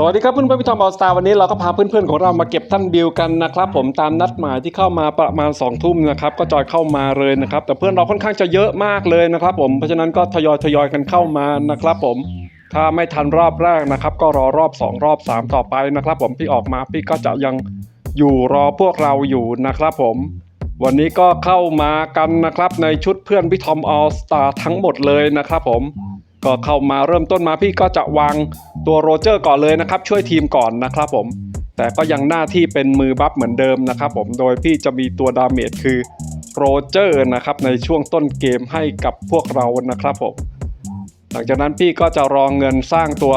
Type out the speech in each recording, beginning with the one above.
สวัสดีครับเพื่อนเพื่อนพี่ทอมออสตาวันนี้เราก็พาเพื่อนๆของเรามาเก็บท่านบิวกันนะครับผมตามนัดหมายที่เข้ามาประมาณ2องทุ่มนะครับก็จอยเข้ามาเลยนะครับแต่เพื่อนเราค่อนข้างจะเยอะมากเลยนะครับผมเพราะฉะนั้นก็ทยอยทยอยกันเข้ามานะครับผมถ้าไม่ทันรอบแรกนะครับ ก็รอรอบ 2 รอบ 3 ต่อไปนะครับ ผมพี่ออกมาพี่ก็จะยังอยู่รอพวกเราอยู่นะครับผมวันนี้ก็เข้ามากันนะครับในชุดเพื่อนพี่ทอมออสตาทั้งหมดเลยนะครับผมก็เข้ามาเริ่มต้นมาพี่ก็จะวาง ตัวโรเจอร์ก่อนเลยนะครับ ช่วยทีมก่อนนะครับผม แต่ก็ยังหน้าที่เป็นมือบัฟเหมือนเดิมนะครับผมโดยพี่จะมีตัวดาเมจคือโรเจอร์นะครับในช่วงต้นเกมให้กับพวกเรานะครับผม หลังจากนั้นพี่ก็จะรองเงินสร้างตัว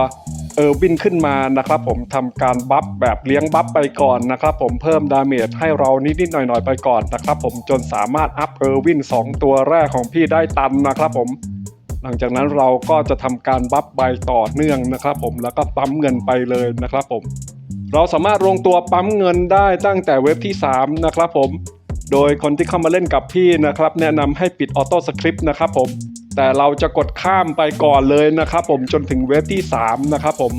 เออร์วินขึ้นมานะครับผมทำการบัฟแบบเลี้ยงบัฟไปก่อนนะครับผมเพิ่มดาเมจให้เรานิดๆหน่อยๆไปก่อนนะครับผมจนสามารถอัพเออร์วิน2ตัวแรกของพี่ได้ตันนะครับผม หลังจากนั้นเราก็จะทำการบัฟใบต่อเนื่องนะครับ ผมแล้วก็ปั๊มเงินไปเลยนะครับผม เราสามารถลงตัวปั๊มเงินได้ตั้งแต่เว็บที่ 3 นะครับผม โดยคนที่เข้ามาเล่นกับพี่นะครับ แนะนำให้ปิดออโต้สคริปต์นะครับผม แต่เราจะกดข้ามไปก่อนเลยนะครับผมจนถึงเว็บที่ 3 นะครับผม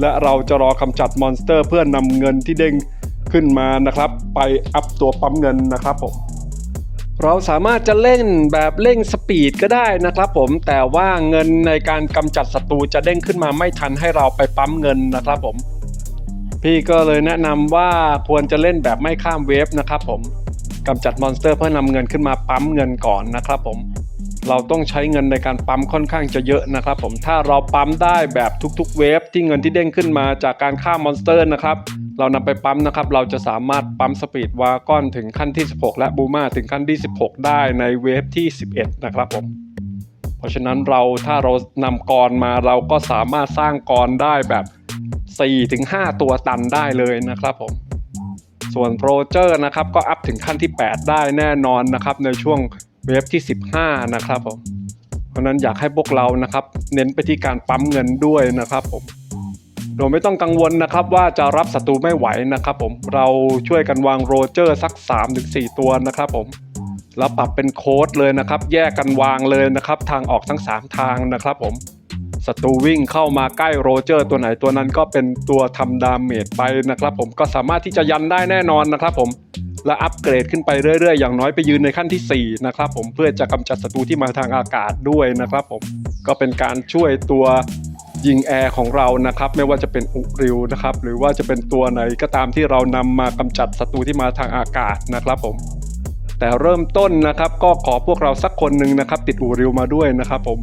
และเราจะรอกำจัดมอนสเตอร์ เพื่อนำเงินที่เด้งขึ้นมานะครับ ไปอัพตัวปั๊มเงินนะครับผม เราสามารถจะเล่นแบบเร่งสปีดก็ได้นะครับผมแต่ว่าเงินในการกำจัดศัตรูจะเด้งขึ้นมาไม่ทันให้เราไปปั๊มเงินนะครับผม พี่ก็เลยแนะนำว่าควรจะเล่นแบบไม่ข้ามเวฟนะครับผมกำจัดมอนสเตอร์เพื่อนำเงินขึ้นมาปั๊มเงินก่อนนะครับผม เราต้องใช้เงินในการปั๊มค่อนข้างจะเยอะนะครับผมถ้าเราปั๊มได้แบบทุกๆ เวฟที่เงินที่เด้งขึ้นมาจากการฆ่ามอนสเตอร์นะครับเรานำไปปั๊มนะครับเราจะสามารถปั๊มสปีดวากอนถึงขั้นที่ 16 และบูมาถึงขั้นที่ 16 ได้ในเวฟที่ 11 นะครับผมเพราะฉะนั้นเราถ้าเรานำกรมาเราก็สามารถสร้างกรได้แบบ4-5 ตัวตันได้เลยนะครับผมส่วนโปรเจอร์นะครับก็อัพถึงขั้นที่ 8 ได้แน่นอนนะครับในช่วง เวฟที่ 15 นะครับผม เพราะฉะนั้นอยากให้พวกเรานะครับ เน้นไปที่การปั๊มเงินด้วยนะครับผม โดยไม่ต้องกังวลนะครับว่าจะรับศัตรูไม่ไหวนะครับผม เราช่วยกันวางโรเจอร์สัก 3-4 ตัวนะครับผมแล้วปรับเป็นโค้ดเลยนะครับ แยกกันวางเลยนะครับ ทางออกทั้ง 3 ทางนะครับผมศัตรูวิ่งเข้ามาใกล้โรเจอร์ตัวไหนตัวนั้นก็เป็นตัวทำดาเมจไปนะครับ ผมก็สามารถที่จะยันได้แน่นอนนะครับ ผม และอัปเกรดขึ้นไปเรื่อยๆ อย่างน้อยไปยืนในขั้นที่ 4 นะครับผมเพื่อจะกำจัดศัตรูที่มาทางอากาศด้วยนะครับผมก็เป็นการช่วยตัวยิงแอร์ของเรานะครับไม่ว่าจะเป็นอุริวนะครับหรือว่าจะเป็นตัวไหนก็ตามที่เรานำมากำจัดศัตรูที่มาทางอากาศนะครับผมแต่เริ่มต้นนะครับก็ขอพวกเราสักคนหนึ่งนะครับติดอุริวมาด้วยนะครับผม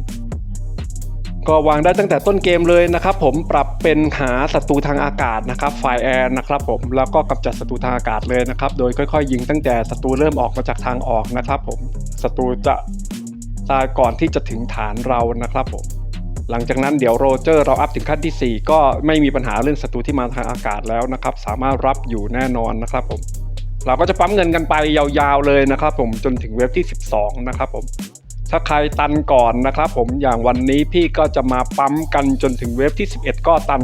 ก็วางได้ตั้งแต่ต้นเกมเลยนะครับผมปรับเป็นหาศัตรูทางอากาศนะครับไฟแอร์นะครับผมแล้วก็กำจัดศัตรูทางอากาศเลยนะครับโดยค่อยๆ ยิงตั้งแต่ศัตรูเริ่มออกมาจากทางออกนะครับผมศัตรูจะตายก่อนที่จะถึงฐานเรานะครับผมหลังจากนั้นเดี๋ยวโรเจอร์เราอัพถึงขั้นที่ 4 ก็ไม่มีปัญหาเรื่องศัตรูที่มาทางอากาศแล้วนะครับสามารถรับอยู่แน่นอนนะครับผมเราก็จะปั๊มเงินกันไปยาวๆเลยนะครับผมจนถึงเว็บที่ 12 นะครับผม ถ้าใครตันก่อนนะครับ ผมอย่างวันนี้พี่ก็จะมาปั๊มกันจนถึงเว็บที่ 11 ก็ตัน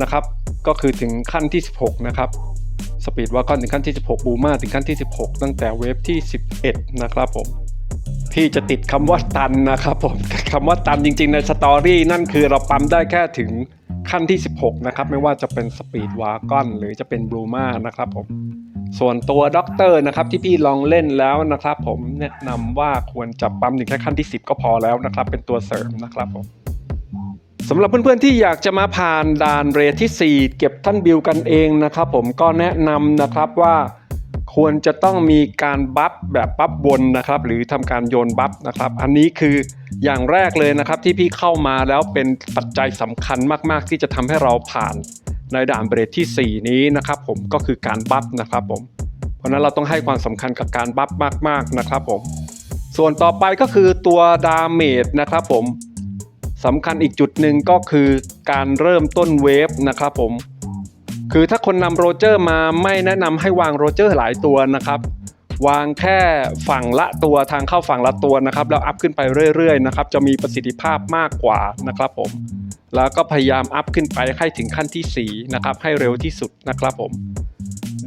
นะครับ ก็คือถึงขั้นที่ 16 นะครับสปีดว่าก้อนถึงขั้นที่ 16 บูมาถึงขั้นที่ 16 ตั้งแต่เว็บที่ 11 นะครับผม พี่จะติดคำว่าตันนะครับผมคำว่าตันจริงๆในสตอรี่นั่นคือเราปั๊มได้แค่ถึงขั้นที่ 16 นะครับ ไม่ว่าจะเป็นสปีดวากอนหรือจะเป็นบลูมานะครับผม ส่วนตัวด็อกเตอร์นะครับที่พี่ลองเล่นแล้วนะครับ ผมแนะนำว่าควรจะปั๊มถึงแค่ขั้นที่ 10 ก็พอแล้วนะครับ เป็นตัวเสริมนะครับผมสำหรับเพื่อนๆที่อยากจะมาผ่านด่านเรทที่ 4 เก็บท่านบิวกันเองนะครับ ผมก็แนะนำนะครับว่าควรจะต้องมีการบัฟแบบบัฟบนนะครับ หรือทำการโยนบัฟนะครับ อันนี้คืออย่างแรกเลยนะครับที่พี่เข้ามาแล้วเป็นปัจจัยสำคัญมาก ๆ ที่จะทำให้เราผ่าน ในด่านเบรดที่ 4 นี้นะครับผมก็คือการบัฟนะครับผม เพราะฉะนั้นเราต้องให้ความสำคัญกับการบัฟมากๆนะครับผม ส่วนต่อไปก็คือตัวดาเมจนะครับผมสำคัญอีกจุดหนึ่งก็คือการเริ่มต้นเวฟนะครับผม คือถ้าคนนำโรเจอร์มาไม่แนะนำให้วางโรเจอร์หลายตัวนะครับวางแค่ฝั่งละตัวทางเข้าฝั่งละตัวนะครับ แล้วอัพขึ้นไปเรื่อยๆนะครับจะมีประสิทธิภาพมากกว่านะครับผม แล้วก็พยายามอัพขึ้นไปให้ถึงขั้นที่4นะครับให้เร็วที่สุดนะครับผม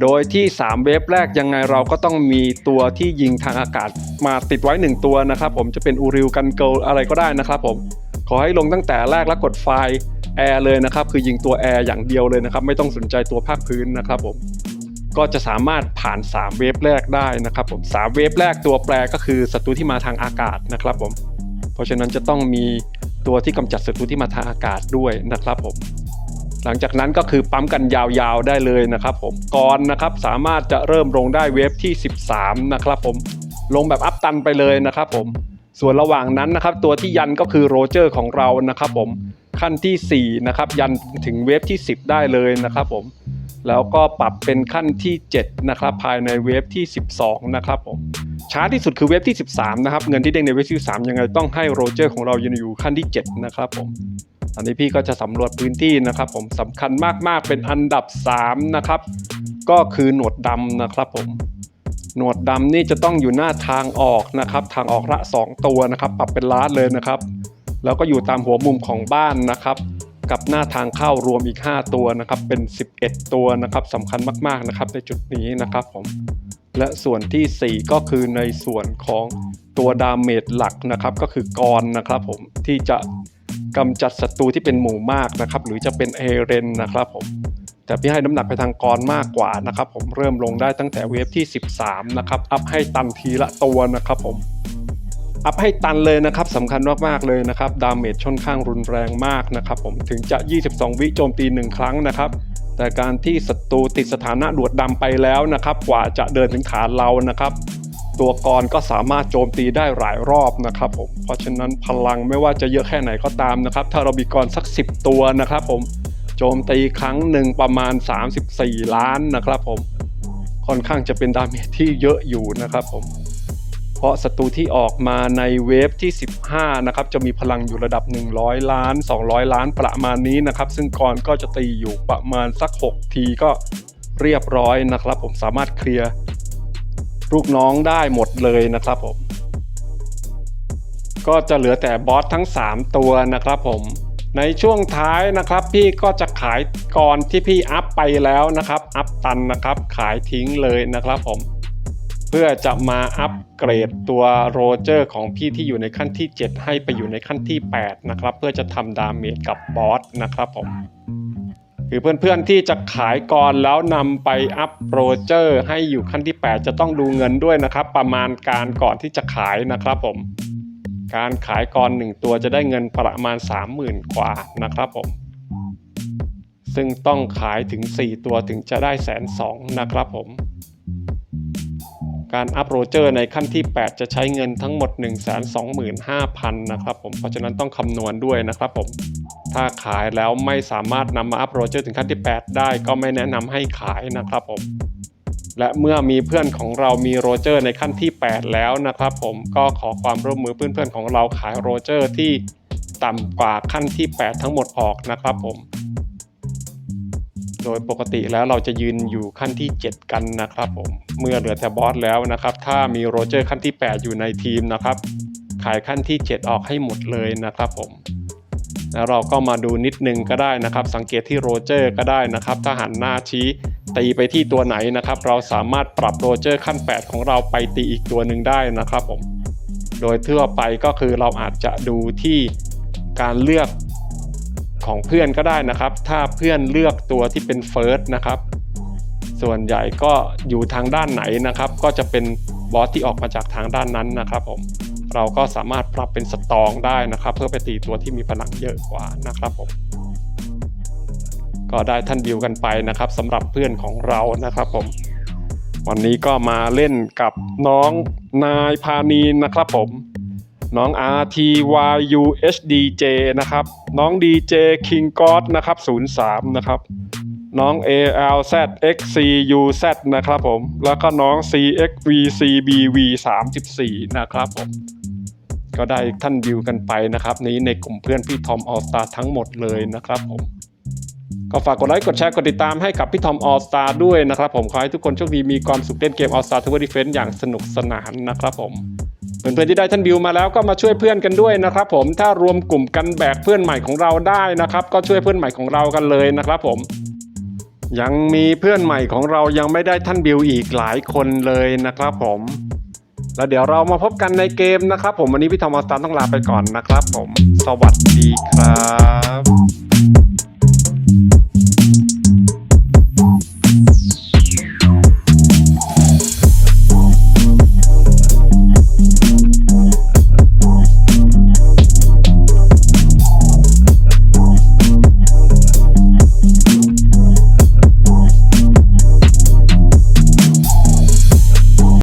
โดยที่ 3 เวฟแรกยังไงเราก็ต้องมีตัวที่ยิงทางอากาศมาติดไว้ 1 ตัวนะครับ ผมจะเป็นอูริวกันเกิลอะไรก็ได้นะครับ ผมขอให้ลงตั้งแต่แรกแล้วกดไฟล์แอร์เลยนะครับคือยิงตัวแอร์อย่างเดียวเลยนะครับไม่ต้องสนใจตัวภาคพื้นนะครับผมก็จะสามารถผ่าน 3 เวฟแรกได้นะครับผมสามเวฟแรกตัวแปรก็คือศัตรูที่มาทางอากาศนะครับผมเพราะฉะนั้นจะต้องมี ตัวที่กำจัดศัตรูที่มาทางอากาศด้วยนะครับผม หลังจากนั้นก็คือปั๊มกันยาวๆได้เลยนะครับผมก่อนนะครับสามารถจะเริ่มลงได้เวฟที่ 13 นะครับผมลงแบบอัพตันไปเลยนะครับผมส่วนระหว่างนั้นนะครับตัวที่ยันก็คือโรเจอร์ของเรานะครับผมขั้นทีสี่4นะครับยันถึงเวฟที่ 10 ได้เลยนะครับผม แล้วก็ปรับเป็นขั้นที่ 7 นะครับ ภายในเวฟที่ 12 นะครับผมช้าที่สุดคือเวฟที่ 13 นะครับ เงินที่เด้งในเวฟที่ 3 ยังไงต้องให้โรเจอร์ของเรายืนอยู่ขั้นที่ 7 นะครับผมอันนี้พี่ก็จะสำรวจพื้นที่นะครับ ผมสำคัญมากๆเป็นอันดับ 3 นะครับ ก็คือหนวดดำนะครับผมหนวดดำนี่จะต้องอยู่หน้าทางออกนะครับ ทางออกละ 2 ตัวนะครับ ปรับเป็นล้านเลยนะครับ แล้วก็อยู่ตามหัวมุมของบ้านนะครับ กับหน้าทางเข้ารวมอีก 5 ตัวนะครับเป็น 11 ตัวนะครับสำคัญมากๆนะครับในจุดนี้นะครับผมและส่วนทีสี่ 4 ก็คือในส่วนของตัวดาเมจหลักนะครับก็คือกรนะครับผมที่จะกำจัดศัตรูที่เป็นหมู่มากนะครับหรือจะเป็นเอเรนนะครับผมแต่พี่ให้น้ำหนักไปทางกรมากกว่านะครับผมเริ่มลงได้ตั้งแต่เวฟที่ 13 นะครับ อัพให้ตันทีละตัวนะครับผม อัพให้ตันเลยนะครับสำคัญมากๆเลยนะครับดาเมจค่อนข้างรุนแรงมากนะครับผมถึงจะ 22 วิโจมตี 1 ครั้งนะครับแต่การที่ศัตรูติดสถานะดวดดำไปแล้วนะครับกว่าจะเดินถึงฐานเรานะครับ ตัวกรก็สามารถโจมตีได้หลายรอบนะครับผมเพราะฉะนั้นพลังไม่ว่าจะเยอะแค่ไหนก็ตามนะครับ ถ้าเรามีกรสัก 10 ตัวนะครับผมโจมตีครั้งหนึ่งประมาณ 34 ล้านนะครับผมค่อนข้างจะเป็นดาเมจที่เยอะอยู่นะครับผม เพราะศัตรูที่ออกมาในเวฟที่ 15 นะครับ จะมีพลังอยู่ระดับ 100 ล้าน 200 ล้านประมาณนี้นะครับ ซึ่งกรก็จะตีอยู่ประมาณสัก 6 ทีก็เรียบร้อยนะครับ ผมสามารถเคลียร์ลูกน้องได้หมดเลยนะครับผม ก็จะเหลือแต่บอสทั้ง 3 ตัวนะครับผมในช่วงท้ายนะครับ พี่ก็จะขายกรที่พี่อัพไปแล้วนะครับ อัพตันนะครับ ขายทิ้งเลยนะครับผม พื่อจะมาอัปเกรดตัวโรเจอร์ของพี่ที่อยู่ในขั้นที่ 7 ให้ไปอยู่ในขั้นที่ 8 นะครับ เพื่อจะทำดาเมจกับบอสนะครับผมคือเพื่อนๆที่จะขายกรแล้วนำไปอัพโรเจอร์ให้อยู่ขั้นที่ 8 จะต้องดูเงินด้วยนะครับ ประมาณการก่อนที่จะขายนะครับผม การขายกรหนึ่งตัวจะได้เงินประมาณ 30,000 กว่านะครับผม ซึ่งต้องขายถึง 4 ตัวถึงจะได้แสนสองนะครับผม การอัพโรเจอร์ในขั้นที่ 8 จะใช้เงินทั้งหมด 125,000นะครับผม เพราะฉะนั้นต้องคำนวณด้วยนะครับผม ถ้าขายแล้วไม่สามารถนำมาอัพโรเจอร์ถึงขั้นที่ 8 ได้ก็ไม่แนะนำให้ขายนะครับผม และเมื่อมีเพื่อนของเรามีโรเจอร์ในขั้นที่ 8 แล้วนะครับผมก็ขอความร่วมมือเพื่อนๆของเราขายโรเจอร์ที่ต่ำกว่าขั้นที่ 8 ทั้งหมดออกนะครับผม โดยปกติแล้วเราจะยืนอยู่ขั้นที่ 7 กันนะครับผม เมื่อเหลือแต่บอสแล้วนะครับ ถ้ามีโรเจอร์ขั้นที่ 8 อยู่ในทีมนะครับ ขายขั้นที่ 7 ออกให้หมดเลยนะครับผม แล้วเราก็มาดูนิดนึงก็ได้นะครับ สังเกตที่โรเจอร์ก็ได้นะครับ ถ้าหันหน้าชี้ตีไปที่ตัวไหนนะครับ เราสามารถปรับโรเจอร์ขั้น 8 ของเราไปตีอีกตัวหนึ่งได้นะครับผม โดยทั่วไปก็คือเราอาจจะดูที่การเลือก ของเพื่อนก็ได้นะครับ ถ้าเพื่อนเลือกตัวที่เป็นเฟิร์สนะครับ ส่วนใหญ่ก็อยู่ทางด้านไหนนะครับ ก็จะเป็นบอสที่ออกมาจากทางด้านนั้นนะครับผมเราก็สามารถปรับเป็นสตองได้นะครับ เพื่อไปตีตัวที่มีพลังเยอะกว่านะครับผมก็ได้ท่านดิวกันไปนะครับสำหรับเพื่อนของเรานะครับผมวันนี้ก็มาเล่นกับน้องนายพานีนะครับผม น้อง RTYUHDJ นะครับ น้อง DJ King God นะครับ 03 นะครับ น้อง ALZXCUZ นะครับผม แล้วก็น้อง CXVCBV 34 นะครับผม ก็ได้ท่านวิวกันไปนะครับ นี้ในกลุ่มเพื่อนพี่ทอมออสตาทั้งหมดเลยนะครับผมก็ฝากกดไลค์กดแชร์กดติดตามให้กับพี่ทอมออสตาด้วยนะครับผมขอให้ทุกคนโชคดีมีความสุขเล่นเกมออสตาทัวร์ดิเฟนอย่างสนุกสนานนะครับผม เพื่อนๆที่ได้ท่านวิวมาแล้วก็มาช่วยเพื่อนกันด้วยนะครับผมถ้ารวมกลุ่มกันแบกเพื่อนใหม่ของเราได้นะครับก็ช่วยเพื่อนใหม่ของเรากันเลยนะครับผมยังมีเพื่อนใหม่ของเรายังไม่ได้ท่านบิวอีกหลายคนเลยนะครับผม แล้วเดี๋ยวเรามาพบกันในเกมนะครับผมวันนี้พี่ทอมอสตาต้องลาไปก่อนนะครับผม สวัสดีครับ